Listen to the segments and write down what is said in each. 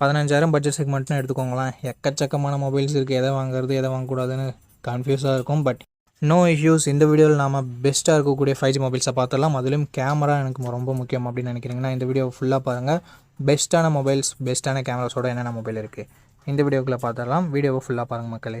பதினஞ்சாயிரம் பட்ஜெட் செக்மெண்ட்னு எடுத்துக்கோங்களேன். எக்கச்சக்கமான மொபைல்ஸ் இருக்குது எதை வாங்குறது எதை வாங்கக்கூடாதுன்னு கன்ஃபியூஸாக இருக்கும். பட் நோ இஷ்யூஸ் இந்த வீடியோவில் நாம பெஸ்ட்டாக இருக்கக்கூடிய ஃபைவ் ஜி மொபைல்ஸை பார்த்துடலாம். அதிலும் கேமரா எனக்கு ரொம்ப முக்கியம் அப்படின்னு நினைக்கிறீங்கன்னா இந்த வீடியோ ஃபுல்லாக பாருங்கள் பெஸ்ட்டான மொபைல்ஸ் பெஸ்ட்டான கேமராஸோட என்னென்ன மொபைல் இருக்குது இந்த வீடியோக்குள்ளே பார்த்துடலாம். வீடியோவை ஃபுல்லாக பாருங்கள் மக்களே.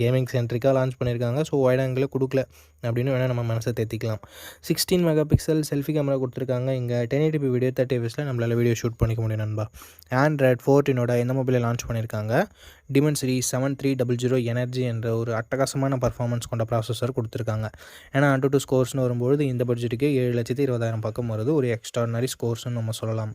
கேமிங் சென்ட்ரிக்காக லான்ச் பண்ணியிருக்காங்க ஸோ வைட் ஆங்கிளில் கொடுக்கல. அப்படின்னு வேணால் நம்ம மனசை தேத்திக்கலாம். Sixteen mega pixel selfie camera கொடுத்துருக்காங்க. இங்கே ten eighty p video thirty எஃப்எஸில் நம்மளால் வீடியோ ஷூட் பண்ணிக்க முடியும் நண்பா. ஆண்ட்ராய்ட் ஃபோர்டீனோட இந்த மொபைலை லான்ச் பண்ணியிருக்காங்க Dimensity seven three double zero energy என்ற ஒரு அட்டகாசமான பர்ஃபார்மன்ஸ் கொண்ட ப்ராசஸர் கொடுத்துருக்காங்க. ஏன்னா அண்டு டூ ஸ்கோர்ஸ்னு வரும்போது இந்த பட்ஜெட்டுக்கு ஏழு லட்சத்தி இருபதாயிரம் பக்கம் வருது. ஒரு எக்ஸ்ட்ராடனரி ஸ்கோர்ஸ்னு நம்ம சொல்லலாம்.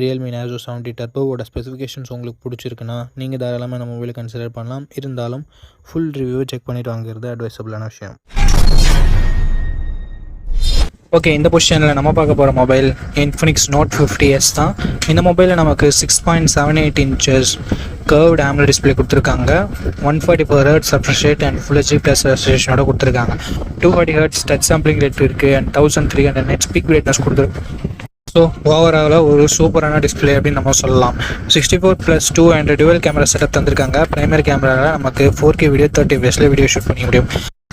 ரியல்மி நேசோ செவன்ட்டி டர்போவோட ஸ்பெசிஃபிகேஷன்ஸ் உங்களுக்கு பிடிச்சிருக்குன்னா நீங்கள் தாராளமாக நம்ம மொபைலை கன்சிடர் பண்ணலாம். இருந்தாலும் ஃபுல் ரிவ்யூ செக் பண்ணிவிட்டு வாங்குறது அட்வைசபிளான விஷயம். ஓகே இந்த பொசிஷனில் நம்ம பார்க்க போகிற mobile Infinix Note fifty S தான். இந்த மொபைலில் நமக்கு six point seven eight inches curve AMOLED display கொடுத்துருக்காங்க. One forty four hertz refresh rate and full HD plus ரெஸ்ட்ரேஷனோட கொடுத்துருக்காங்க. Two forty hertz touch sampling rate இருக்குது and thousand three hundred nits peak brightness கொடுத்துருக்கு so overall ஒரு சூப்பரான display அப்படின்னு நம்ம சொல்லலாம். Sixty four plus two and dual camera setup தந்திருக்காங்க. Primary கேமராவில் நமக்கு ஃபோர் கே வீடியோ தேர்ட்டி பேஸில் வீடியோ ஷூட் பண்ணிக்க முடியும்.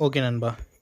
ஓகே நண்பா.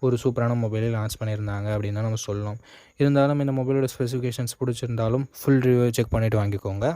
ஒரு சூப்பரான மொபைலை லான்ச் பண்ணியிருந்தாங்க அப்படின்னு தான் நம்ம சொல்லணும். இருந்தாலும் இந்த மொபைலோட ஸ்பெசிஃபிகேஷன்ஸ் பிடிச்சிருந்தாலும் ஃபுல் ரிவ்யூ செக் பண்ணிவிட்டு வாங்கிக்கோங்க.